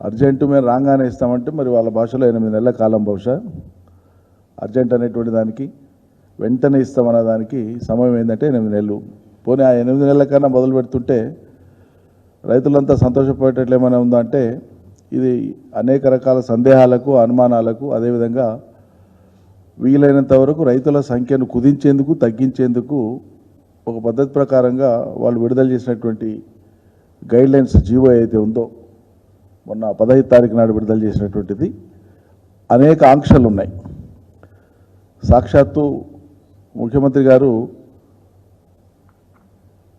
Urgent మేము రాగానే ఇస్తామంటే మరి వాళ్ళ భాషలో ఎనిమిది నెలల కాలం బహుశా. అర్జెంట్ అనేటువంటి దానికి వెంటనే ఇస్తామన్న దానికి సమయం ఏంటంటే ఎనిమిది నెలలు. పోనీ ఆ ఎనిమిది నెలల కన్నా మొదలు పెడుతుంటే రైతులంతా సంతోషపడేటట్లు ఏమైనా ఉందా అంటే ఇది అనేక రకాల సందేహాలకు అనుమానాలకు అదేవిధంగా వీలైనంత వరకు రైతుల సంఖ్యను కుదించేందుకు తగ్గించేందుకు ఒక పద్ధతి ప్రకారంగా వాళ్ళు విడుదల చేసినటువంటి గైడ్లైన్స్ జీవో ఏదైతే ఉందో మొన్న పదహైదు తారీఖు నాడు విడుదల చేసినటువంటిది. అనేక ఆంక్షలు ఉన్నాయి సాక్షాత్తు ముఖ్యమంత్రి గారు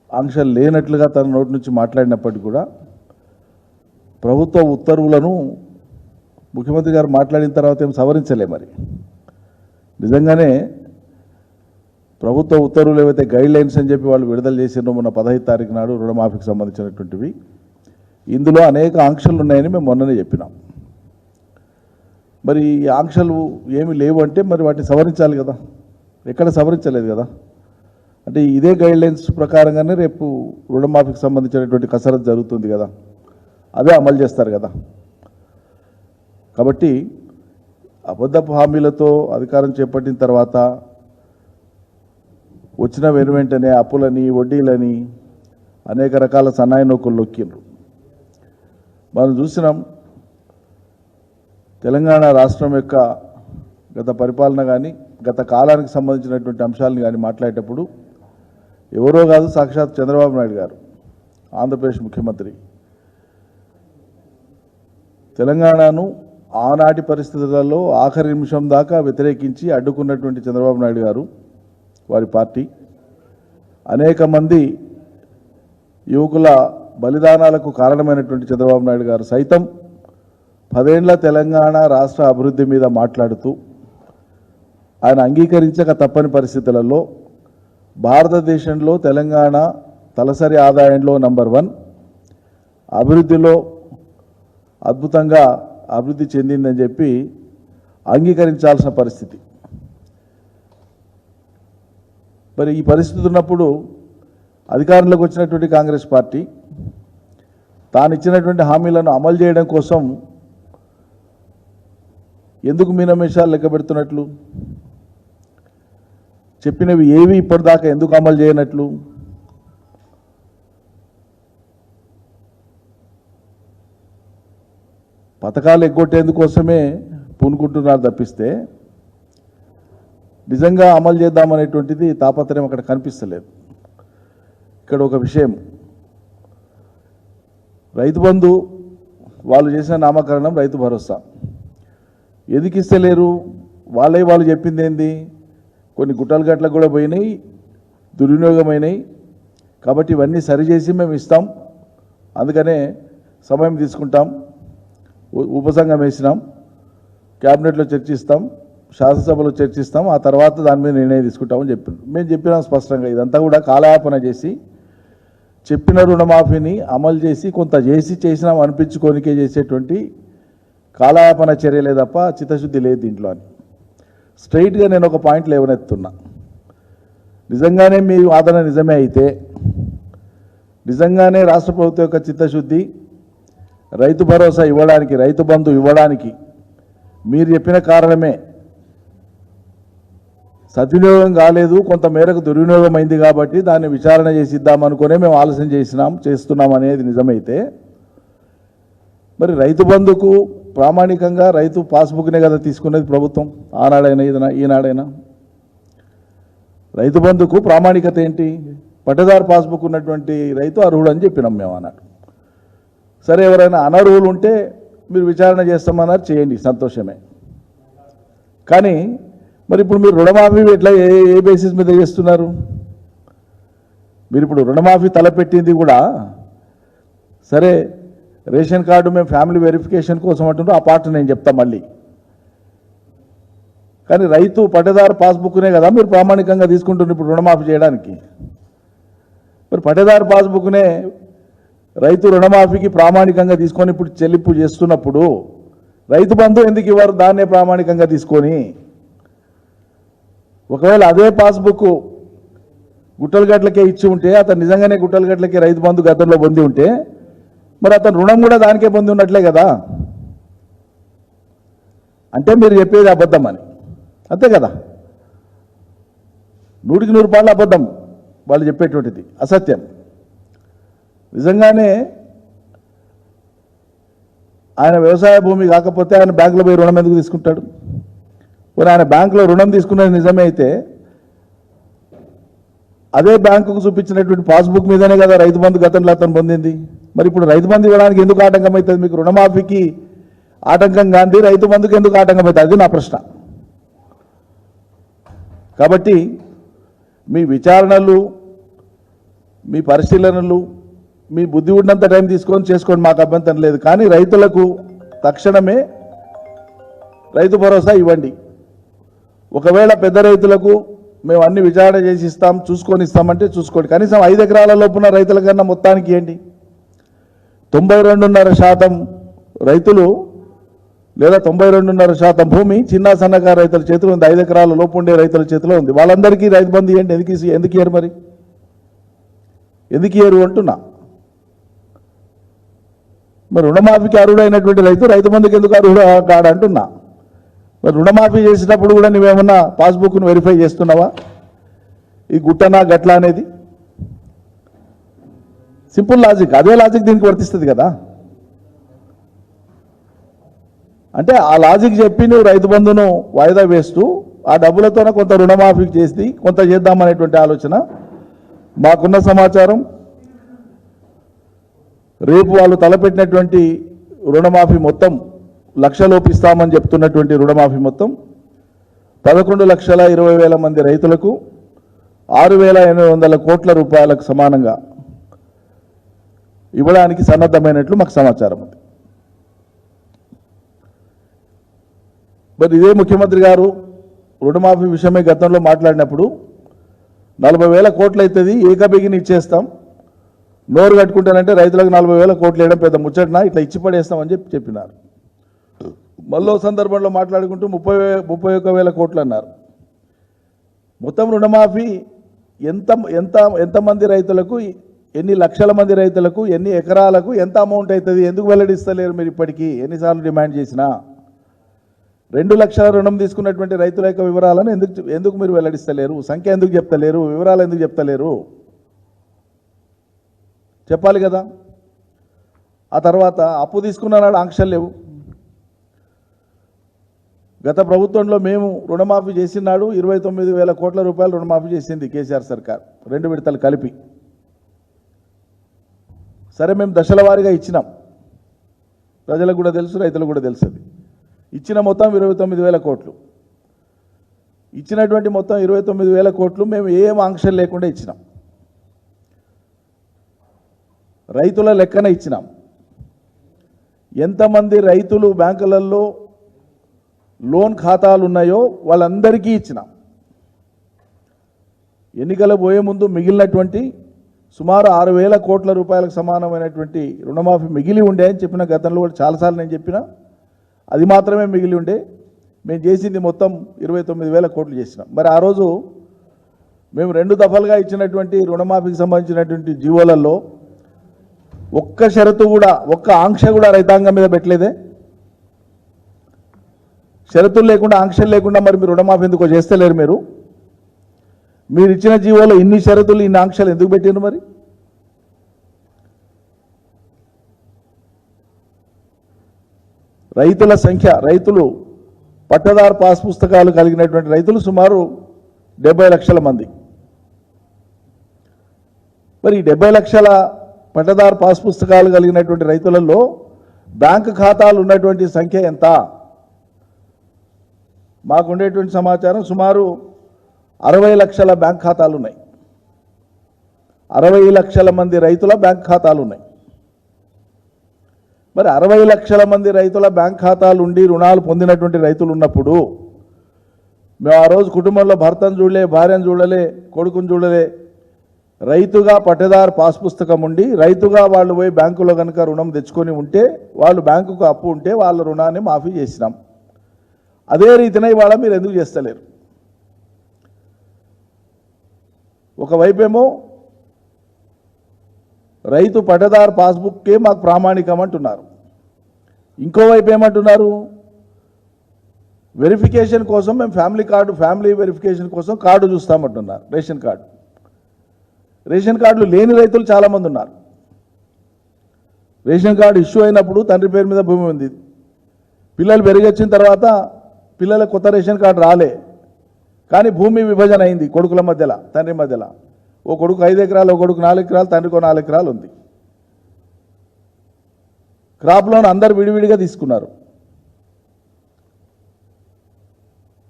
ఆంక్షలు లేనట్లుగా తన నోటి నుంచి మాట్లాడినప్పటికీ కూడా ప్రభుత్వ ఉత్తర్వులను ముఖ్యమంత్రి గారు మాట్లాడిన తర్వాత ఏం సవరించలే మరి. నిజంగానే ప్రభుత్వ ఉత్తర్వులు ఏవైతే గైడ్ లైన్స్ అని చెప్పి వాళ్ళు విడుదల చేసినో మొన్న పదహైదు తారీఖు నాడు రుణమాఫీకి సంబంధించినటువంటివి ఇందులో అనేక ఆంక్షలు ఉన్నాయని మేము మొన్ననే చెప్పినాం. మరి ఈ ఆంక్షలు ఏమి లేవు అంటే మరి వాటిని సవరించాలి కదా. ఎక్కడ సవరించలేదు కదా. అంటే ఇదే గైడ్ లైన్స్ ప్రకారంగానే రేపు రుణమాఫీకి సంబంధించినటువంటి కసరత్ జరుగుతుంది కదా. అదే అమలు చేస్తారు కదా. కాబట్టి అబద్ధపు హామీలతో అధికారం చేపట్టిన తర్వాత వచ్చిన వెను వెంటనే అప్పులని వడ్డీలని అనేక రకాల సన్నాయి నౌకలు నొక్కిండ్రు. మనం చూసినాం తెలంగాణ రాష్ట్రం యొక్క గత పరిపాలన కానీ గత కాలానికి సంబంధించినటువంటి అంశాలను కానీ మాట్లాడేటప్పుడు ఎవరో కాదు సాక్షాత్ చంద్రబాబు నాయుడు గారు ఆంధ్రప్రదేశ్ ముఖ్యమంత్రి. తెలంగాణను ఆనాటి పరిస్థితులలో ఆఖరి నిమిషం దాకా వ్యతిరేకించి అడ్డుకున్నటువంటి చంద్రబాబు నాయుడు గారు వారి పార్టీ. అనేక మంది యువకుల బలిదానాలకు కారణమైనటువంటి చంద్రబాబు నాయుడు గారు సైతం పదేండ్ల తెలంగాణ రాష్ట్ర అభివృద్ధి మీద మాట్లాడుతూ ఆయన అంగీకరించక తప్పని పరిస్థితులలో భారతదేశంలో తెలంగాణ తలసరి ఆదాయంలో నంబర్ వన్ అభివృద్ధిలో అద్భుతంగా అభివృద్ధి చెందిందని చెప్పి అంగీకరించాల్సిన పరిస్థితి. మరి ఈ పరిస్థితి ఉన్నప్పుడు అధికారంలోకి వచ్చినటువంటి కాంగ్రెస్ పార్టీ తాను ఇచ్చినటువంటి హామీలను అమలు చేయడం కోసం ఎందుకు మీనమేషాలు లెక్క పెడుతున్నట్లు? చెప్పినవి ఏవి ఇప్పటిదాకా ఎందుకు అమలు చేయనట్లు? పథకాలు ఎగ్గొట్టేందుకోసమే పూనుకుంటున్నారు తప్పిస్తే నిజంగా అమలు చేద్దామనేటువంటిది తాపత్రయం అక్కడ కనిపిస్తలేదు. ఇక్కడ ఒక విషయం. రైతు బంధు వాళ్ళు చేసిన నామకరణం రైతు భరోసా. ఎందుకు ఇస్తలేరు వాళ్ళే వాళ్ళు చెప్పింది ఏంది కొన్ని గుట్టలు గట్లకు కూడా పోయినాయి దుర్వినియోగమైనాయి. కాబట్టి ఇవన్నీ సరిచేసి మేము ఇస్తాం. అందుకనే సమయం తీసుకుంటాం. ఉపసంఘం వేసినాం. క్యాబినెట్లో చర్చిస్తాం. శాసనసభలో చర్చిస్తాం. ఆ తర్వాత దాని మీద నిర్ణయం తీసుకుంటామని చెప్పారు మేము చెప్పినాం స్పష్టంగా. ఇదంతా కూడా కాలయాపన చేసి చెప్పిన రుణమాఫీని అమలు చేసి కొంత చేసి చేసినాం అనిపించుకోనికే చేసేటువంటి కాలయాపన చర్యలే తప్ప చిత్తశుద్ధి లేదు దీంట్లో అని. స్ట్రైట్గా నేను ఒక పాయింట్ లేవనెత్తున్నా. నిజంగానే మీ వాదన నిజమే అయితే నిజంగానే రాష్ట్ర ప్రభుత్వం యొక్క చిత్తశుద్ధి రైతు భరోసా ఇవ్వడానికి రైతు బంధు ఇవ్వడానికి మీరు చెప్పిన కారణమే సద్వినియోగం కాలేదు కొంత మేరకు దుర్వినియోగం అయింది కాబట్టి దాన్ని విచారణ చేసి ఇద్దామనుకునే మేము ఆలస్యం చేసినాం చేస్తున్నాం అనేది నిజమైతే మరి రైతు బంధుకు ప్రామాణికంగా రైతు పాస్బుక్నే కదా తీసుకునేది ప్రభుత్వం ఆనాడైనా ఈదనా ఈనాడైనా. రైతు బంధుకు ప్రామాణికత ఏంటి? పట్టదారు పాస్బుక్ ఉన్నటువంటి రైతు అర్హుడు అని చెప్పినాం మేము అన్నాడు సరే ఎవరైనా అనర్హులు ఉంటే మీరు విచారణ చేస్తామన్నారు చేయండి సంతోషమే. కానీ మరి ఇప్పుడు మీరు రుణమాఫీ ఎట్లా ఏ ఏ బేసిస్ మీద చేస్తున్నారు? మీరు ఇప్పుడు రుణమాఫీ తలపెట్టింది కూడా సరే రేషన్ కార్డు మేము ఫ్యామిలీ వెరిఫికేషన్ కోసం అంటున్నాం ఆ పార్ట్ నేను చెప్తా మళ్ళీ. కానీ రైతు పట్టేదారు పాస్బుక్నే కదా మీరు ప్రామాణికంగా తీసుకుంటున్నారు ఇప్పుడు రుణమాఫీ చేయడానికి. మరి పట్టేదారు పాస్బుక్నే రైతు రుణమాఫీకి ప్రామాణికంగా తీసుకొని ఇప్పుడు చెల్లింపు చేస్తున్నప్పుడు రైతు బంధు ఎందుకు ఇవ్వరు? దాన్నే ప్రామాణికంగా తీసుకొని ఒకవేళ అదే పాస్బుక్ గుట్టల గట్లకే ఇచ్చి ఉంటే అతను నిజంగానే గుట్టలగట్లకే రైతు బంధు గతంలో పొంది ఉంటే మరి అతను రుణం కూడా దానికే పొంది ఉన్నట్లే కదా? అంటే మీరు చెప్పేది అబద్ధం అని. అంతే కదా? నూటికి నూరు పాళ్ళు అబద్ధం వాళ్ళు చెప్పేటువంటిది. అసత్యం. నిజంగానే ఆయన వ్యవసాయ భూమి కాకపోతే ఆయన బ్యాంకులో పోయి రుణం ఎందుకు తీసుకుంటాడు? మరి ఆయన బ్యాంకులో రుణం తీసుకున్నది నిజమైతే అదే బ్యాంకుకు చూపించినటువంటి పాస్బుక్ మీదనే కదా రైతు బంధు గతంలో అతను పొందింది. మరి ఇప్పుడు రైతు బంధు ఇవ్వడానికి ఎందుకు ఆటంకం అవుతుంది మీకు రుణమాఫీకి ఆటంకం గాంధీ రైతు బంధుకు ఎందుకు ఆటంకం అవుతుంది అది నా ప్రశ్న. కాబట్టి మీ విచారణలు మీ పరిశీలనలు మీ బుద్ధి ఉన్నంత టైం తీసుకొని చేసుకోండి మాకు అభ్యంతరం లేదు. కానీ రైతులకు తక్షణమే రైతు భరోసా ఇవ్వండి. ఒకవేళ పెద్ద రైతులకు మేము అన్ని విచారణ చేసి ఇస్తాం చూసుకొని ఇస్తామంటే చూసుకోండి. కనీసం ఐదు ఎకరాల లోపున రైతుల కన్నా మొత్తానికి ఏంటి? తొంభై రెండున్నర శాతం రైతులు లేదా తొంభై రెండున్నర శాతం భూమి చిన్న సన్నకారు రైతుల చేతిలో ఉంది. ఐదు ఎకరాల లోపు ఉండే రైతుల చేతిలో ఉంది. వాళ్ళందరికీ రైతు బంధు ఏంటి? ఎందుకు ఎందుకు ఇయ్యరు మరి? ఎందుకు ఇయ్యరు అంటున్నా? మరి రుణమాఫీకి అర్హుడైనటువంటి రైతు రైతు బంధుకి ఎందుకు అర్హుడు కాడు అంటున్నా? మరి రుణమాఫీ చేసేటప్పుడు కూడా నువ్వేమన్నా పాస్బుక్ను వెరిఫై చేస్తున్నావా? ఈ గుట్టనా గట్ల అనేది? సింపుల్ లాజిక్ అదే లాజిక్ దీనికి వర్తిస్తుంది కదా. అంటే ఆ లాజిక్ చెప్పి నువ్వు రైతు బంధును వాయిదా వేస్తూ ఆ డబ్బులతోనే కొంత రుణమాఫీ చేసి కొంత చేద్దామనేటువంటి ఆలోచన మాకున్న సమాచారం. రేపు వాళ్ళు తలపెట్టినటువంటి రుణమాఫీ మొత్తం లక్షలోపు ఇస్తామని చెప్తున్నటువంటి రుణమాఫీ మొత్తం పదకొండు లక్షల ఇరవై వేల మంది రైతులకు ఆరు వేల ఎనిమిది వందల కోట్ల రూపాయలకు సమానంగా ఇవ్వడానికి సన్నద్ధమైనట్లు మాకు సమాచారం ఉంది. మరి ఇదే ముఖ్యమంత్రి గారు రుణమాఫీ విషయమై గతంలో మాట్లాడినప్పుడు నలభై వేల కోట్లు అవుతుంది ఏకబిగిని ఇచ్చేస్తాం నోరు కట్టుకుంటానంటే రైతులకు నలభై వేల కోట్లు వేయడం పెద్ద ముచ్చటనా ఇట్లా ఇచ్చి పడేస్తామని చెప్పి చెప్పినారు. మళ్ళో సందర్భంలో మాట్లాడుకుంటూ ముప్పై వే- ముప్పై ఒక్క వేల కోట్లు అన్నారు. మొత్తం రుణమాఫీ ఎంత ఎంత ఎంతమంది రైతులకు ఎన్ని లక్షల మంది రైతులకు ఎన్ని ఎకరాలకు ఎంత అమౌంట్ అవుతుంది ఎందుకు వెల్లడిస్తలేరు మీరు ఇప్పటికీ? ఎన్నిసార్లు డిమాండ్ చేసినా? రెండు లక్షల రుణం తీసుకున్నటువంటి రైతుల యొక్క వివరాలను ఎందుకు ఎందుకు మీరు వెల్లడిస్తలేరు? సంఖ్య ఎందుకు చెప్తలేరు? వివరాలు ఎందుకు చెప్తలేరు? చెప్పాలి కదా. ఆ తర్వాత అప్పు తీసుకున్న నాడు ఆంక్షలు లేవు. గత ప్రభుత్వంలో మేము రుణమాఫీ చేసినాడు ఇరవై తొమ్మిది వేల కోట్ల రూపాయలు రుణమాఫీ చేసింది కేసీఆర్ సర్కార్ రెండు విడతలు కలిపి. సరే మేము దశల వారీగా ఇచ్చినాం. ప్రజలకు కూడా తెలుసు రైతులకు కూడా తెలుసు ఇచ్చిన మొత్తం ఇరవై తొమ్మిది వేల కోట్లు. ఇచ్చినటువంటి మొత్తం ఇరవై తొమ్మిది వేల కోట్లు మేము ఏం ఆంక్షలు లేకుండా ఇచ్చినాం. రైతుల లెక్కన ఇచ్చినాం. ఎంతమంది రైతులు బ్యాంకులలో లోన్ ఖాతాలు ఉన్నాయో వాళ్ళందరికీ ఇచ్చినాం. ఎన్నికలు పోయే ముందు మిగిలినటువంటి సుమారు ఆరు వేల కోట్ల రూపాయలకు సమానమైనటువంటి రుణమాఫీ మిగిలి ఉండే అని చెప్పిన గతంలో కూడా చాలాసార్లు నేను చెప్పిన. అది మాత్రమే మిగిలి ఉండే. మేము చేసింది మొత్తం ఇరవై తొమ్మిది వేల కోట్లు చేసినాం. మరి ఆ రోజు మేము రెండు దఫలుగా ఇచ్చినటువంటి రుణమాఫీకి సంబంధించినటువంటి జీవోలలో ఒక్క షరతు కూడా ఒక్క ఆంక్ష కూడా రైతాంగం మీద పెట్టలేదే. షరతులు లేకుండా ఆంక్షలు లేకుండా మరి మీరు రుణమాఫీ ఎందుకో చేస్తలేరు మీరు? మీరు ఇచ్చిన జీవోలో ఇన్ని షరతులు ఇన్ని ఆంక్షలు ఎందుకు పెట్టారు మరి? రైతుల సంఖ్య రైతులు పట్టదారు పాస్ పుస్తకాలు కలిగినటువంటి రైతులు సుమారు డెబ్బై లక్షల మంది. మరి ఈ డెబ్బై లక్షల పట్టదారు పాస్ పుస్తకాలు కలిగినటువంటి రైతులలో బ్యాంకు ఖాతాలు ఉన్నటువంటి సంఖ్య ఎంత? మాకు ఉండేటువంటి సమాచారం సుమారు అరవై లక్షల బ్యాంక్ ఖాతాలు ఉన్నాయి అరవై లక్షల మంది రైతుల బ్యాంక్ ఖాతాలు ఉన్నాయి మరి అరవై లక్షల మంది రైతుల బ్యాంక్ ఖాతాలు ఉండి రుణాలు పొందినటువంటి రైతులు ఉన్నప్పుడు మేము ఆ రోజు కుటుంబంలో భర్తను చూడలే భార్యను చూడలే కొడుకుని చూడలే రైతుగా పట్టదారు పాస్ పుస్తకం ఉండి రైతుగా వాళ్ళు పోయి బ్యాంకులో కనుక రుణం తెచ్చుకొని ఉంటే వాళ్ళు బ్యాంకుకు అప్పు ఉంటే వాళ్ళ రుణాన్ని మాఫీ చేసినాం. అదే రీతిన ఇవాళ మీరు ఎందుకు చేస్తలేరు? ఒకవైపేమో రైతు పట్టదారు పాస్బుక్కే మాకు ప్రామాణికం అంటున్నారు ఇంకోవైపు ఏమంటున్నారు వెరిఫికేషన్ కోసం మేము ఫ్యామిలీ కార్డు ఫ్యామిలీ వెరిఫికేషన్ కోసం కార్డు చూస్తామంటున్నారు రేషన్ కార్డు. రేషన్ కార్డులు లేని రైతులు చాలామంది ఉన్నారు రేషన్ కార్డు ఇష్యూ అయినప్పుడు తండ్రి పేరు మీద భూమి ఉంది. పిల్లలు పెరిగొచ్చిన తర్వాత పిల్లల కొత్త రేషన్ కార్డు రాలే. కానీ భూమి విభజన అయింది కొడుకుల మధ్యలో తండ్రి మధ్యలో. ఓ కొడుకు ఐదు ఎకరాలు ఓ కొడుకు నాలుగు ఎకరాలు తండ్రికో నాలుగు ఎకరాలు ఉంది. క్రాప్ లోన్ అందరు విడివిడిగా తీసుకున్నారు.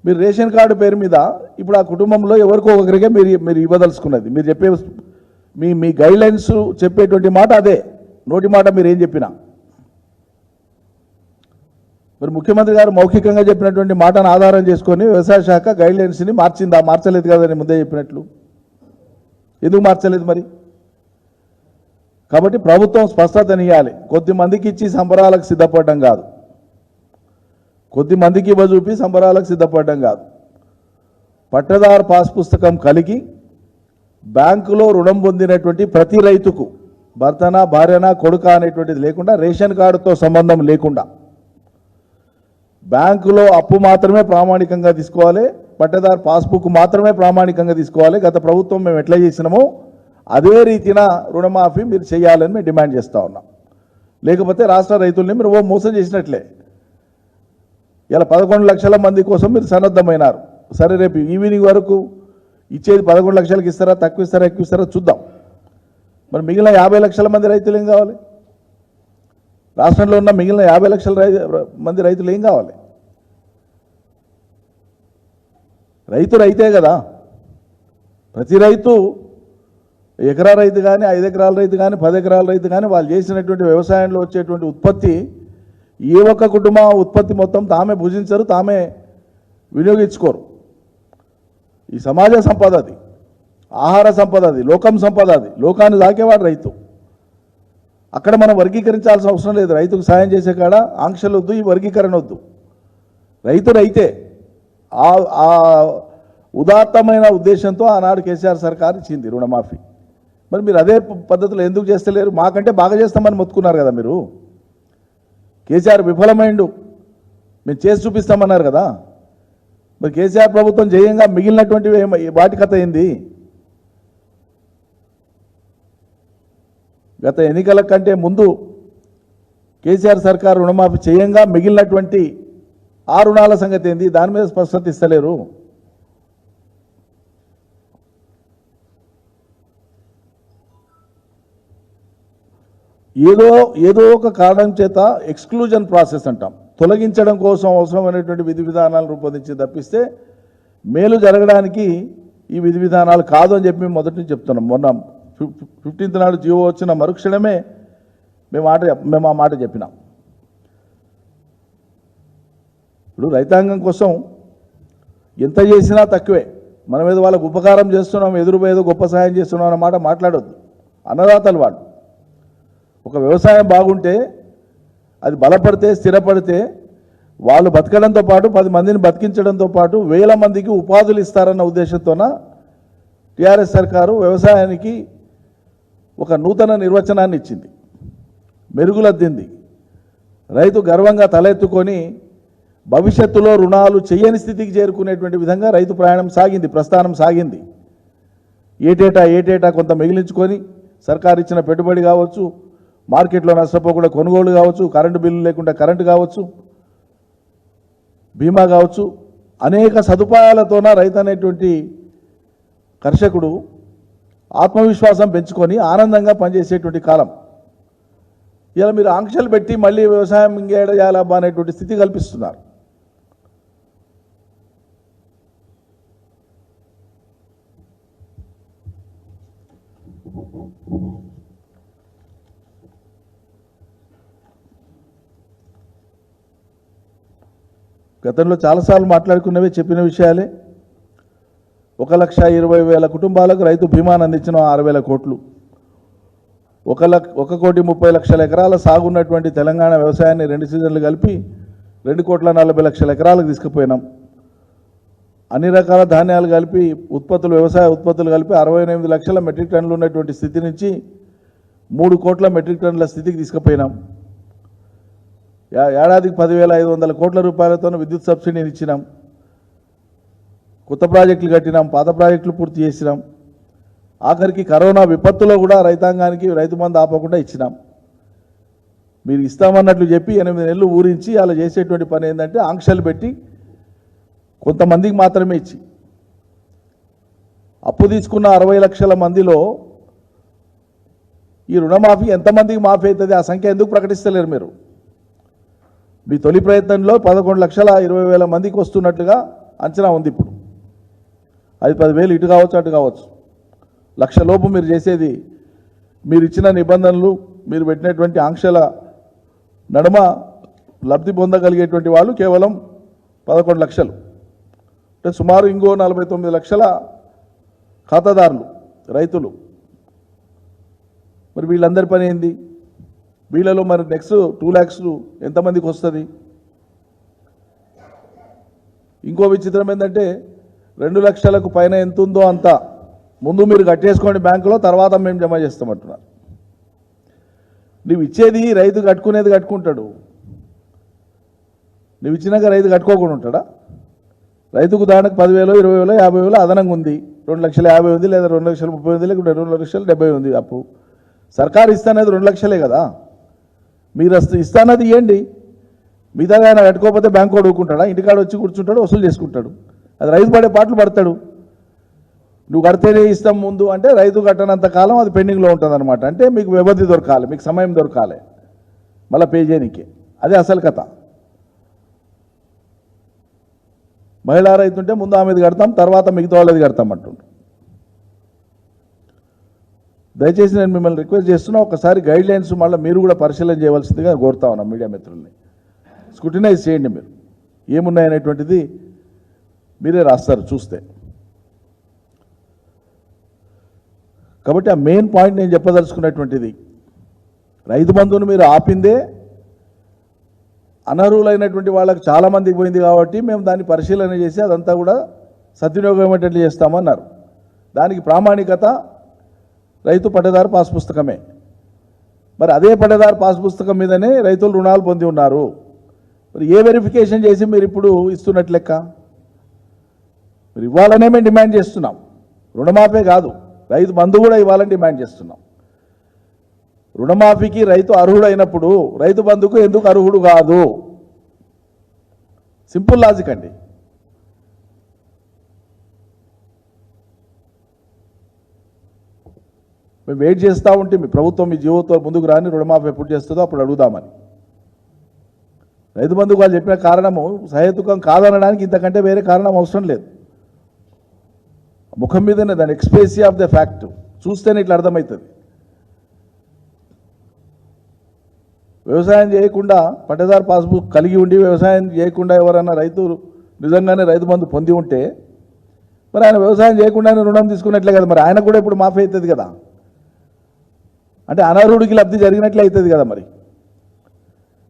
మీరు రేషన్ కార్డు పేరు మీద ఇప్పుడు ఆ కుటుంబంలో ఎవరికో ఒకరికే మీరు మీరు ఇవ్వదలుచుకున్నది. మీరు చెప్పే మీ మీ గైడ్లైన్స్ చెప్పేటువంటి మాట అదే. నోటి మాట మీరు ఏం చెప్పినా. మరి ముఖ్యమంత్రి గారు మౌఖికంగా చెప్పినటువంటి మాటను ఆధారం చేసుకొని వ్యవసాయ శాఖ గైడ్లైన్స్ని మార్చిందా? మార్చలేదు కదని ముందే చెప్పినట్లు. ఎందుకు మార్చలేదు మరి? కాబట్టి ప్రభుత్వం స్పష్టతనియాలి కొద్ది మందికి ఇచ్చి సంబరాలకు సిద్ధపడడం కాదు. కొద్ది మందికి ఇవ్వ చూపి సంబరాలకు సిద్ధపడడం కాదు. పట్టదారు పాస్ పుస్తకం కలిగి బ్యాంకులో రుణం పొందినటువంటి ప్రతి రైతుకు భర్తనా భార్యనా కొడుక అనేటువంటిది లేకుండా రేషన్ కార్డుతో సంబంధం లేకుండా బ్యాంకులో అప్పు మాత్రమే ప్రామాణికంగా తీసుకోవాలి పట్టదారు పాస్బుక్ మాత్రమే ప్రామాణికంగా తీసుకోవాలి. గత ప్రభుత్వం మేము ఎట్లా చేసినామో అదే రీతిన రుణమాఫీ మీరు చేయాలని మేము డిమాండ్ చేస్తూ ఉన్నాం. లేకపోతే రాష్ట్ర రైతుల్ని మీరు ఓ మోసం చేసినట్లే. ఇలా పదకొండు లక్షల మంది కోసం మీరు సన్నద్ధమైనారు. సరే రేపు ఈవినింగ్ వరకు ఇచ్చేది పదకొండు లక్షలకు ఇస్తారా తక్కువ ఇస్తారా ఎక్కువ ఇస్తారా చూద్దాం. మరి మిగిలిన యాభై లక్షల మంది రైతులు ఏం కావాలి? రాష్ట్రంలో ఉన్న మిగిలిన యాభై లక్షల మంది రైతులు ఏం కావాలి? రైతు రైతే కదా. ప్రతి రైతు ఎకరా రైతు కానీ ఐదు ఎకరాల రైతు కానీ పది ఎకరాల రైతు కానీ వాళ్ళు చేసినటువంటి వ్యవసాయంలో వచ్చేటువంటి ఉత్పత్తి ఏ ఒక్క కుటుంబం ఉత్పత్తి మొత్తం తామే భుజించరు తామే వినియోగించుకోరు. ఈ సమాజ సంపద అది ఆహార సంపద అది లోకం సంపద అది లోకాన్ని దాకేవాడు రైతు. అక్కడ మనం వర్గీకరించాల్సిన అవసరం లేదు. రైతుకు సాయం చేసే కాడ ఆంక్షలు వద్దు ఈ వర్గీకరణ వద్దు. రైతు రైతే ఆ ఉదాత్తమైన ఉద్దేశంతో ఆనాడు కేసీఆర్ సర్కార్ ఇచ్చింది రుణమాఫీ. మరి మీరు అదే పద్ధతిలో ఎందుకు చేస్తలేరు? మాకంటే బాగా చేస్తామని మొత్తుకున్నారు కదా మీరు. కేసీఆర్ విఫలమైండు. మేము చేసి చూపిస్తామన్నారు కదా. మరి కేసీఆర్ ప్రభుత్వం జయంగా మిగిలినటువంటివి వాటి కథ ఏంది? గత ఎన్నికల కంటే ముందు కేసీఆర్ సర్కార్ రుణమాఫీ చేయంగా మిగిలినటువంటి ఆ రుణాల సంగతి ఏంది? దాని మీద స్పష్టత ఇస్తలేరు. ఏదో ఏదో ఒక కారణం చేత ఎక్స్క్లూజన్ ప్రాసెస్ అంటాం. తొలగించడం కోసం అవసరమైనటువంటి విధి విధానాలు రూపొందించి తప్పిస్తే మేలు జరగడానికి ఈ విధి విధానాలు కాదు అని చెప్పి మొదటి నుంచి చెప్తున్నాం. మొన్న ఫిఫ్టీన్త్ నాడు జీవో వచ్చిన మరుక్షణమే మేము ఆట మేము ఆ మాట చెప్పినాం. ఇప్పుడు రైతాంగం కోసం ఎంత చేసినా తక్కువే. మనం ఏదో వాళ్ళకు ఉపకారం చేస్తున్నాం ఎదురు ఏదో గొప్ప సహాయం చేస్తున్నాం అన్నమాట మాట్లాడొద్దు. అన్నదాతలు వాడు ఒక వ్యవసాయం బాగుంటే అది బలపడితే స్థిరపడితే వాళ్ళు బతకడంతో పాటు పది మందిని బతికించడంతో పాటు వేల మందికి ఉపాధులు ఇస్తారన్న ఉద్దేశంతోన టీఆర్ఎస్ సర్కారు వ్యవసాయానికి ఒక నూతన నిర్వచనాన్ని ఇచ్చింది. మెరుగులద్దింది. రైతు గర్వంగా తలెత్తుకొని భవిష్యత్తులో రుణాలు చేయని స్థితికి చేరుకునేటువంటి విధంగా రైతు ప్రయాణం సాగింది ప్రస్థానం సాగింది. ఏటేటా ఏటేటా కొంత మిగిలించుకొని సర్కారు ఇచ్చిన పెట్టుబడి కావచ్చు మార్కెట్లో నష్టపోకుండా కొనుగోలు కావచ్చు కరెంటు బిల్లు లేకుండా కరెంటు కావచ్చు బీమా కావచ్చు అనేక సదుపాయాలతోన రైతు అనేటువంటి కర్షకుడు ఆత్మవిశ్వాసం పెంచుకొని ఆనందంగా పనిచేసేటువంటి కాలం. ఇలా మీరు ఆంక్షలు పెట్టి మళ్ళీ వ్యవసాయం ఇంకేడ చేయాలబ్బా అనేటువంటి స్థితి కల్పిస్తున్నారు. గతంలో చాలాసార్లు మాట్లాడుకున్నవే చెప్పిన విషయాలే. ఒక లక్ష ఇరవై వేల కుటుంబాలకు రైతు బీమాను అందించిన ఆరు వేల కోట్లు. ఒక లక్ష ఒక కోటి ముప్పై లక్షల ఎకరాల సాగున్నటువంటి తెలంగాణ వ్యవసాయాన్ని రెండు సీజన్లు కలిపి రెండు కోట్ల నలభై లక్షల ఎకరాలకు తీసుకుపోయినాం. అన్ని రకాల ధాన్యాలు కలిపి ఉత్పత్తులు వ్యవసాయ ఉత్పత్తులు కలిపి అరవై ఎనిమిది లక్షల మెట్రిక్ టన్నులు ఉన్నటువంటి స్థితి నుంచి మూడు కోట్ల మెట్రిక్ టన్నుల స్థితికి తీసుకుపోయినాం. ఏడాదికి పదివేల ఐదు వందల కోట్ల రూపాయలతో విద్యుత్ సబ్సిడీని ఇచ్చినాం. కొత్త ప్రాజెక్టులు కట్టినాం పాత ప్రాజెక్టులు పూర్తి చేసినాం. ఆఖరికి కరోనా విపత్తులో కూడా రైతాంగానికి రైతు మంది ఆపకుండా ఇచ్చినాం. మీరు ఇస్తామన్నట్లు చెప్పి ఎనిమిది నెలలు ఊరించి అలా చేసేటువంటి పని ఏంటంటే ఆంక్షలు పెట్టి కొంతమందికి మాత్రమే ఇచ్చి. అప్పు తీసుకున్న అరవై లక్షల మందిలో ఈ రుణమాఫీ ఎంతమందికి మాఫీ అవుతుంది? ఆ సంఖ్య ఎందుకు ప్రకటిస్తలేరు మీరు? మీ తొలి ప్రయత్నంలో పదకొండు లక్షల ఇరవై వేల మందికి వస్తున్నట్లుగా అంచనా ఉంది ఇప్పుడు. అది పదివేలు ఇటు కావచ్చు అటు కావచ్చు. లక్షలోపు మీరు చేసేది మీరు ఇచ్చిన నిబంధనలు మీరు పెట్టినటువంటి ఆంక్షల నడుమ లబ్ధి పొందగలిగేటువంటి వాళ్ళు కేవలం పదకొండు లక్షలు. అంటే సుమారు ఇంకో నలభై తొమ్మిది లక్షల ఖాతాదారులు రైతులు. మరి వీళ్ళందరి పని ఏంది? వీళ్ళలో మరి నెక్స్ట్ టూ ల్యాక్స్ ఎంతమందికి వస్తుంది? ఇంకో విచిత్రం ఏంటంటే రెండు లక్షలకు పైన ఎంత ఉందో అంత ముందు మీరు కట్టేసుకోండి బ్యాంకులో తర్వాత మేము జమ చేస్తామంటున్నారు. నువ్వు ఇచ్చేది రైతు కట్టుకునేది కట్టుకుంటాడు. నువ్వు ఇచ్చినాక రైతు కట్టుకోకుండా ఉంటాడా? రైతుకు దానికి పదివేలు ఇరవై వేలు యాభై వేలు అదనంగా ఉంది. రెండు లక్షల యాభై ఉంది లేదా రెండు లక్షల ముప్పై ఉంది లేకుంటే రెండు లక్షల డెబ్బై ఉంది అప్పు. సర్కారు ఇస్తానేది రెండు లక్షలే కదా. మీరు అసలు ఇస్తానది ఇవ్వండి మిగతా ఆయన కట్టుకోకపోతే బ్యాంకు వాడు ఇంటికాడ వచ్చి కూర్చుంటాడు వసూలు చేసుకుంటాడు. అది రైతు పడే పాటలు పడతాడు. నువ్వు కడితేనే ఇస్తాం ముందు అంటే రైతు కట్టనంత కాలం అది పెండింగ్లో ఉంటుంది అనమాట అంటే మీకు వ్యవధి దొరకాలి మీకు సమయం దొరకాలి. మళ్ళీ పే చేయనికి. అదే అసలు కథ. మహిళా రైతు ఉంటే ముందు ఆమెది కడతాం తర్వాత మిగతా వాళ్ళది కడతాం అంటుండ్రు దయచేసి నేను మిమ్మల్ని రిక్వెస్ట్ చేస్తున్నా ఒకసారి గైడ్ లైన్స్ మళ్ళీ మీరు కూడా పరిశీలన చేయవలసిందిగా కోరుతా ఉన్నాం మీడియా మిత్రుల్ని. స్క్రూటినైజ్ చేయండి మీరు. ఏమున్నాయనేటువంటిది మీరే రాస్తారు చూస్తే. కాబట్టి ఆ మెయిన్ పాయింట్ నేను చెప్పదలుచుకున్నటువంటిది. రైతు బంధువును మీరు ఆపిందే అనర్హులైనటువంటి వాళ్ళకి చాలామందికి పోయింది కాబట్టి మేము దాన్ని పరిశీలన చేసి అదంతా కూడా సద్వినియోగం అయ్యేటట్లు చేస్తామన్నారు. దానికి ప్రామాణికత రైతు పట్టదారు పాస్ పుస్తకమే. మరి అదే పట్టదారు పాస్ పుస్తకం మీదనే రైతులు రుణాలు పొంది ఉన్నారు. మరి ఏ వెరిఫికేషన్ చేసి మీరు ఇప్పుడు ఇస్తున్నట్లెక్క మరి ఇవ్వాలనే మేము డిమాండ్ చేస్తున్నాం. రుణమాఫీ కాదు రైతు బంధు కూడా ఇవ్వాలని డిమాండ్ చేస్తున్నాం. రుణమాఫీకి రైతు అర్హుడైనప్పుడు రైతు బంధుకు ఎందుకు అర్హుడు కాదు? సింపుల్ లాజిక్ అండి. మేము వెయిట్ చేస్తూ ఉంటే మీ ప్రభుత్వం మీ జీవోతో ముందుకు రాని రుణమాఫీ ఎప్పుడు చేస్తుందో అప్పుడు అడుగుదామని. రైతు బంధుకు వాళ్ళు చెప్పిన కారణము సహేతుకం కాదనడానికి ఇంతకంటే వేరే కారణం అవసరం లేదు. ముఖం మీదనే దాని ఎక్స్ప్రెసీ ఆఫ్ ద ఫ్యాక్ట్. చూస్తేనే ఇట్లా అర్థమవుతుంది. వ్యవసాయం చేయకుండా పట్టదారు పాస్బుక్ కలిగి ఉండి వ్యవసాయం చేయకుండా ఎవరైనా రైతు నిజంగానే రైతు బంధు పొంది ఉంటే మరి ఆయన వ్యవసాయం చేయకుండానే రుణం తీసుకున్నట్లే కదా మరి ఆయన కూడా ఇప్పుడు మాఫీ అవుతుంది కదా? అంటే అనర్హుడికి లబ్ధి జరిగినట్లే అవుతుంది కదా మరి?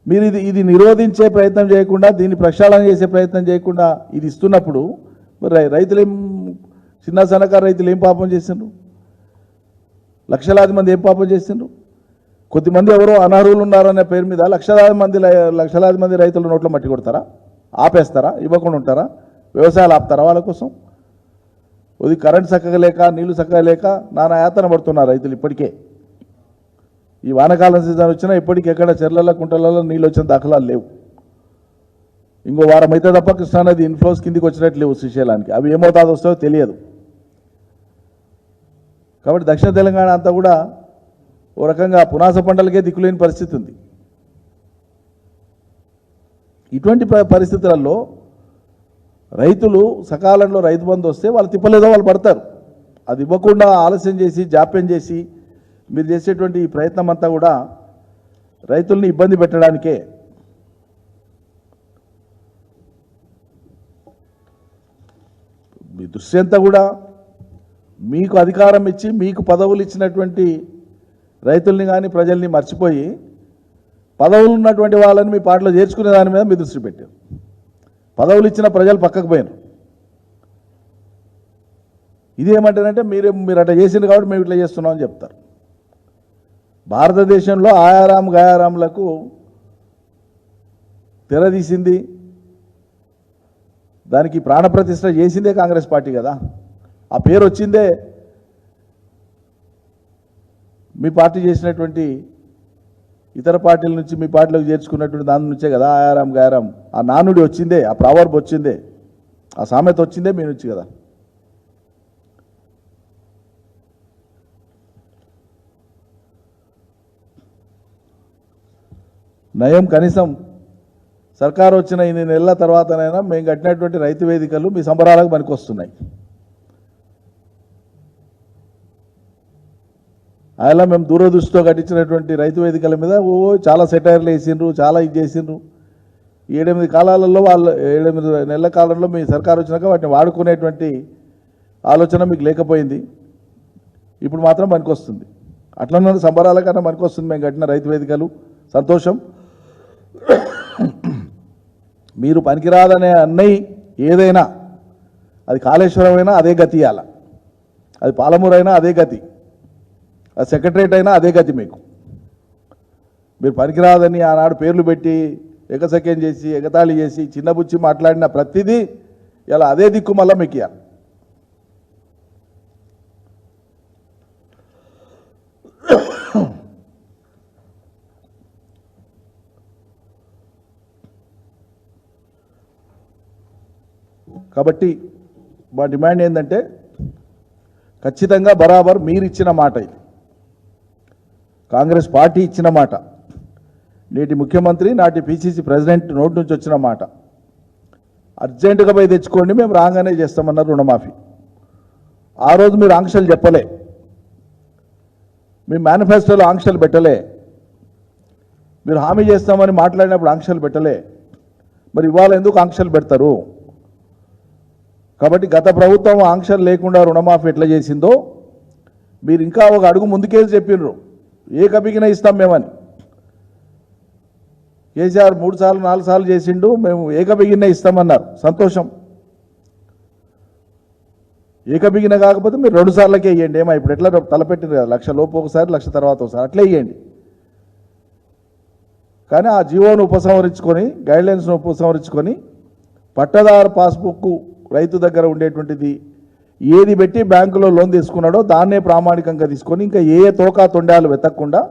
మీరు ఇది ఇది నిరోధించే ప్రయత్నం చేయకుండా దీన్ని ప్రక్షాళన చేసే ప్రయత్నం చేయకుండా ఇది ఇస్తున్నప్పుడు మరి రై- రైతులు ఏం చిన్న సన్నకారు రైతులు ఏం పాపం చేసిండ్రు? లక్షలాది మంది ఏం పాపం చేసిండ్రు? కొద్దిమంది ఎవరో అనర్హులు ఉన్నారనే పేరు మీద లక్షలాది మంది లక్షలాది మంది రైతుల నోట్లో మట్టి కొడతారా? ఆపేస్తారా? ఇవ్వకుండా ఉంటారా? వ్యవసాయాలు ఆపుతారా వాళ్ళ కోసం? ఇది కరెంట్ చక్కగా లేక నీళ్ళు చక్కగా లేక నానా యాతన పడుతున్నారు రైతులు ఇప్పటికే. ఈ వానకాలం సీజన్ వచ్చినా ఇప్పటికి ఎక్కడ చెర్లలో కుంటలలో నీళ్ళు వచ్చిన దాఖలాలు లేవు. ఇంకో వారం అయితే తప్ప కృష్ణానది ఇన్ఫ్లోస్ కిందికి వచ్చినట్లు లేవు శ్రీశైలానికి. అవి ఏమవుతాదో వస్తాయో తెలియదు. కాబట్టి దక్షిణ తెలంగాణ అంతా కూడా ఓ రకంగా పునాస పంటలకే దిక్కులేని పరిస్థితి ఉంది. ఇటువంటి ప- పరిస్థితులలో రైతులు సకాలంలో రైతు బంధు వస్తే వాళ్ళు తిప్పలేదో వాళ్ళు పడతారు. అది ఇవ్వకుండా ఆలస్యం చేసి జాప్యం చేసి మీరు చేసేటువంటి ఈ ప్రయత్నం అంతా కూడా రైతుల్ని ఇబ్బంది పెట్టడానికే. మీ దృశ్యంతా అంతా కూడా మీకు అధికారం ఇచ్చి మీకు పదవులు ఇచ్చినటువంటి రైతుల్ని కానీ ప్రజల్ని మర్చిపోయి పదవులు ఉన్నటువంటి వాళ్ళని మీ పాటలో చేర్చుకునే దాని మీద మీ దృష్టి పెట్టారు. పదవులు ఇచ్చిన ప్రజలు పక్కకు పోయినారు. ఇదేమంటారంటే మీరు మీరే మీరు అట్లా చేసింది కాబట్టి మేము ఇట్లా చేస్తున్నాం అని చెప్తారు. భారతదేశంలో ఆయారాం గయారాంలకు తెరదీసింది దానికి ప్రాణప్రతిష్ఠ చేసిందే కాంగ్రెస్ పార్టీ కదా. ఆ పేరు వచ్చిందే మీ పార్టీ చేసినటువంటి ఇతర పార్టీల నుంచి మీ పార్టీలోకి చేర్చుకున్నటువంటి దాని నుంచే కదా ఆయారాం గాయారాం. ఆ నానుడి వచ్చిందే ఆ ప్రావర్బ్ వచ్చిందే ఆ సామెత వచ్చిందే మీ నుంచి కదా. నయం కనీసం సర్కారు వచ్చిన ఇన్ని నెలల తర్వాతనైనా మేము కట్టినటువంటి రైతు వేదికలు మీ సంబరాలకు పనికొస్తున్నాయి. అలా మేము దూరదృష్టితో కట్టించినటువంటి రైతు వేదికల మీద ఓ చాలా సెటైర్లు వేసిండ్రు చాలా ఇది చేసిండ్రు. ఏడెనిమిది కాలాలలో వాళ్ళు ఏడెనిమిది నెలల కాలంలో మీ సర్కారు వచ్చినాక వాటిని వాడుకునేటువంటి ఆలోచన మీకు లేకపోయింది. ఇప్పుడు మాత్రం పనికొస్తుంది. అట్లనే సంబరాల కన్నా పనికొస్తుంది మేము కట్టిన రైతు వేదికలు. సంతోషం. మీరు పనికిరాదనే అన్నయ్య ఏదైనా అది కాళేశ్వరం అయినా అదే గతి ఇవ్వాలి అది పాలమూరైనా అదే గతి. సెక్రటరేట్ అయినా అదే గతి మీకు. మీరు పనికిరాదని ఆనాడు పేర్లు పెట్టి ఎగసక్యం చేసి ఎగతాళి చేసి చిన్నబుచ్చి మాట్లాడిన ప్రతిదీ ఇలా అదే దిక్కు మళ్ళీ మీకు కాబట్టి మా డిమాండ్ ఏంటంటే ఖచ్చితంగా బరాబర్ మీరు ఇచ్చిన మాట ఇది. కాంగ్రెస్ పార్టీ ఇచ్చిన మాట. నేటి ముఖ్యమంత్రి నాటి పిసిసి ప్రెసిడెంట్ నోటి నుంచి వచ్చిన మాట. అర్జెంటుగా పోయి తెచ్చుకోండి మేము రాగానే చేస్తామన్నారు రుణమాఫీ. ఆ రోజు మీరు ఆంక్షలు చెప్పలే. మీ మేనిఫెస్టోలో ఆంక్షలు పెట్టలే. మీరు హామీ చేస్తామని మాట్లాడినప్పుడు ఆంక్షలు పెట్టలే. మరి ఇవాళ ఎందుకు ఆంక్షలు పెడతారు? కాబట్టి గత ప్రభుత్వం ఆంక్షలు లేకుండా రుణమాఫీ ఎట్లా చేసిందో మీరు ఇంకా ఒక అడుగు ముందుకేసి చెప్పిండ్రు ఏ కపికిన ఇస్తాం మేమని. కేసీఆర్ మూడు సార్లు నాలుగు సార్లు చేసిండు మేము ఏకబిగిన ఇస్తామన్నారు. సంతోషం. ఏకబిగిన కాకపోతే మీరు రెండు సార్లకే ఇవ్వండి ఏమో ఇప్పుడు ఎట్లా తలపెట్టింది కదా లక్ష లోపు ఒకసారి లక్ష తర్వాత ఒకసారి అట్లే ఇవ్వండి కానీ ఆ జీవోను ఉపసంహరించుకొని గైడ్లైన్స్ను ఉపసంహరించుకొని పట్టదారు పాస్బుక్ రైతు దగ్గర ఉండేటువంటిది ఏది పెట్టి బ్యాంకులో లోన్ తీసుకున్నాడో దాన్నే ప్రామాణికంగా తీసుకొని ఇంకా ఏ తోకా తొండాలు వెతకకుండా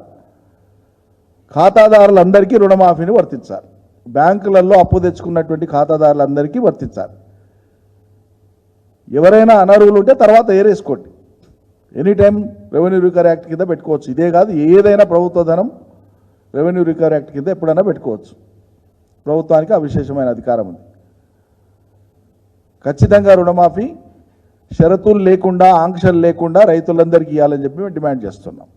ఖాతాదారులందరికీ రుణమాఫీని వర్తించాలి. బ్యాంకులలో అప్పు తెచ్చుకున్నటువంటి ఖాతాదారులందరికీ వర్తించాలి. ఎవరైనా అనర్హులు ఉంటే తర్వాత ఏరేసుకోండి. Any time revenue recovery act కింద పెట్టుకోవచ్చు. ఇదే కాదు ఏదైనా ప్రభుత్వ ధనం రెవెన్యూ రికవరీ యాక్ట్ కింద ఎప్పుడైనా పెట్టుకోవచ్చు. ప్రభుత్వానికి అవిశేషమైన అధికారం ఉంది. ఖచ్చితంగా రుణమాఫీ షరతులు లేకుండా ఆంక్షలు లేకుండా రైతులందరికీ ఇవ్వాలని చెప్పి మేము డిమాండ్ చేస్తున్నాం.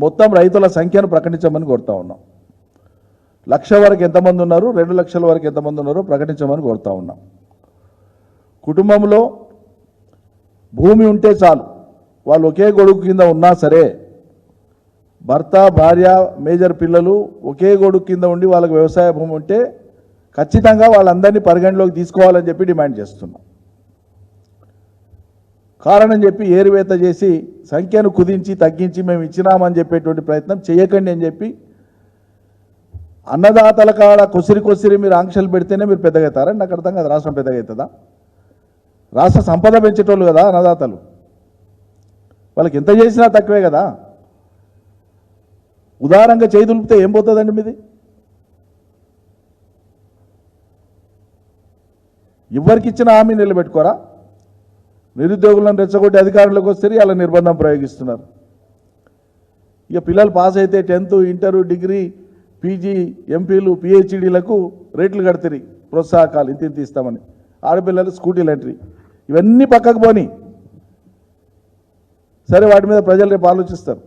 మొత్తం రైతుల సంఖ్యను ప్రకటించమని కోరుతా ఉన్నాం. లక్ష వరకు ఎంతమంది ఉన్నారు? రెండు లక్షల వరకు ఎంతమంది ఉన్నారో ప్రకటించమని కోరుతా ఉన్నాం. కుటుంబంలో భూమి ఉంటే చాలు. వాళ్ళు ఒకే గొడుగు కింద ఉన్నా సరే భర్త భార్య మేజర్ పిల్లలు ఒకే గొడుగు కింద ఉండి వాళ్ళకి వ్యవసాయ భూమి ఉంటే ఖచ్చితంగా వాళ్ళందరినీ పరిగణలోకి తీసుకోవాలని చెప్పి డిమాండ్ చేస్తున్నాం. కారణం చెప్పి ఏరువేత చేసి సంఖ్యను కుదించి తగ్గించి మేము ఇచ్చినామని చెప్పేటువంటి ప్రయత్నం చేయకండి అని చెప్పి అన్నదాతల కాడ కొసిరి కొసిరి మీరు ఆంక్షలు పెడితేనే మీరు పెద్దగవుతారని నాకు అర్థం కాదు. రాష్ట్రం పెద్దగవుతుందా? రాష్ట్ర సంపద పెంచేటోళ్ళు కదా అన్నదాతలు. వాళ్ళకి ఎంత చేసినా తక్కువే కదా. ఉదారంగా చేయి ఏం పోతుందండి మీది? ఎవరికి ఇచ్చిన హామీ నిలబెట్టుకోరా? నిరుద్యోగులను రెచ్చగొట్టి అధికారంలోకి వస్తే అలా నిర్బంధం ప్రయోగిస్తున్నారు. ఇక పిల్లలు పాస్ అయితే టెన్త్ ఇంటర్ డిగ్రీ పీజీ ఎంపీలు పిహెచ్డీలకు రేట్లు కడతారు ప్రోత్సాహకాలు ఇంత ఇంత ఇస్తామని. ఆడపిల్లలు స్కూటీలు ఎంట్రీ ఇవన్నీ పక్కకు పోని. సరే వాటి మీద ప్రజలు రేపు ఆలోచిస్తారు.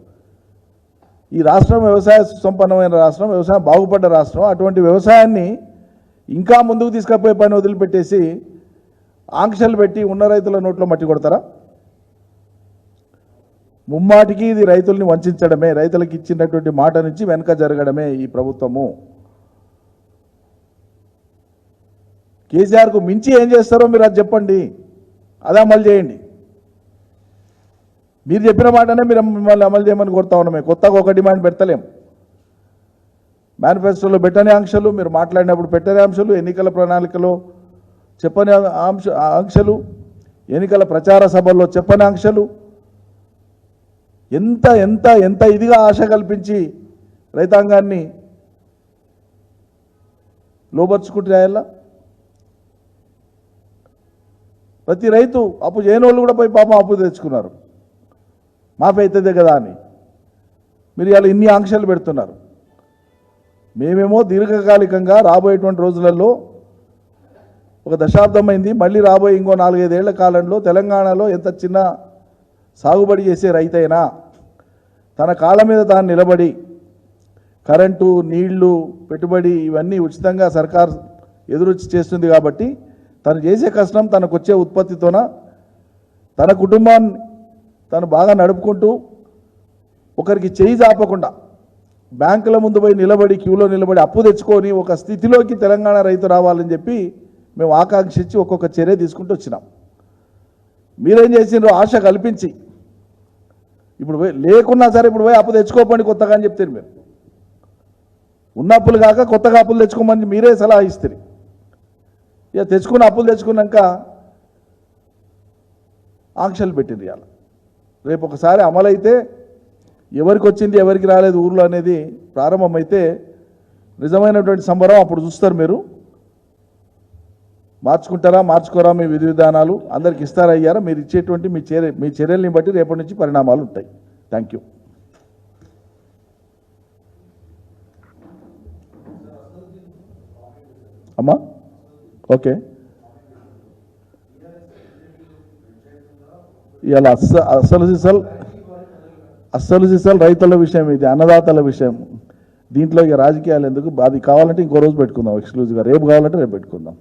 ఈ రాష్ట్రం వ్యవసాయ సుసంపన్నమైన రాష్ట్రం వ్యవసాయం బాగుపడ్డ రాష్ట్రం అటువంటి వ్యవసాయాన్ని ఇంకా ముందుకు తీసుకుపోయే పని వదిలిపెట్టేసి ఆంక్షలు పెట్టి ఉన్న రైతుల నోట్లో మట్టి కొడతారా? ముమ్మాటికి ఇది రైతుల్ని వంచడమే రైతులకు ఇచ్చినటువంటి మాట నుంచి వెనక జరగడమే ఈ ప్రభుత్వము. కేసీఆర్కు మించి ఏం చేస్తారో మీరు అది చెప్పండి. అది అమలు చేయండి. మీరు చెప్పిన మాటనే మీరు మిమ్మల్ని అమలు చేయమని కోరుతా ఉన్నాం మేము కొత్తగా ఒక డిమాండ్ పెడతలేం. మేనిఫెస్టోలో పెట్టని ఆంక్షలు మీరు మాట్లాడినప్పుడు పెట్టని ఆంక్షలు ఎన్నికల ప్రణాళికలో చెప్పని ఆంశ ఆంక్షలు ఎన్నికల ప్రచార సభల్లో చెప్పని ఆంక్షలు ఎంత ఎంత ఎంత ఇదిగా ఆశ కల్పించి రైతాంగాన్ని లోపరుచుకుంటే రాయాలా ప్రతి రైతు అప్పు చేయని వాళ్ళు కూడా పోయి పాపం అప్పు తెచ్చుకున్నారు. మాఫీ అవుతుంది కదా అని. మీరు ఇలా ఇన్ని ఆంక్షలు పెడుతున్నారు. మేమేమో దీర్ఘకాలికంగా రాబోయేటువంటి రోజులలో ఒక దశాబ్దమైంది. మళ్ళీ రాబోయే ఇంకో నాలుగైదేళ్ళ కాలంలో తెలంగాణలో ఎంత చిన్న సాగుబడి చేసే రైతైనా తన కాళ్ళ మీద తాను నిలబడి కరెంటు నీళ్ళు పెట్టుబడి ఇవన్నీ ఉచితంగా సర్కార్ ఎదురొచ్చి చేస్తుంది కాబట్టి తను చేసే కష్టం తనకు వచ్చే ఉత్పత్తితోన తన కుటుంబాన్ని తను బాగా నడుపుకుంటూ ఒకరికి చేయి చాపకుండా బ్యాంకుల ముందు పోయి నిలబడి క్యూలో నిలబడి అప్పు తెచ్చుకొని ఒక స్థితిలోకి తెలంగాణ రైతు రావాలని చెప్పి మేము ఆకాంక్షించి ఒక్కొక్క చర్య తీసుకుంటూ వచ్చినాం. మీరేం చేసిండ్రు ఆశ కల్పించి. ఇప్పుడు పోయి లేకున్నా సరే ఇప్పుడు పోయి అప్పు తెచ్చుకోపండి కొత్తగా అని చెప్తారు మీరు. ఉన్న అప్పులు కాక కొత్తగా అప్పులు తెచ్చుకోమని మీరే సలహా ఇస్తారు. ఇక తెచ్చుకున్న అప్పులు తెచ్చుకున్నాక ఆంక్షలు పెట్టింది ఇవాళ. రేపు ఒకసారి అమలైతే ఎవరికి వచ్చింది ఎవరికి రాలేదు ఊర్లో అనేది ప్రారంభమైతే నిజమైనటువంటి సంబరం అప్పుడు చూస్తారు మీరు. మార్చుకుంటారా మార్చుకోరా మీ విధి విధానాలు? అందరికి ఇస్తారా అయ్యారా మీరు ఇచ్చేటువంటి మీ చర్య మీ చర్యల్ని బట్టి రేపటి నుంచి పరిణామాలు ఉంటాయి. థ్యాంక్ యూ అమ్మా ఓకే. ఇవాళ అస్స అస్సలు సిసలు అస్సలు సిసలు రైతుల విషయం ఇది అన్నదాతల విషయం. దీంట్లో ఇక రాజకీయాలు ఎందుకు? అది కావాలంటే ఇంకో రోజు పెట్టుకుందాం ఎక్స్క్లూజివ్గా రేపు కావాలంటే రేపు పెట్టుకుందాం.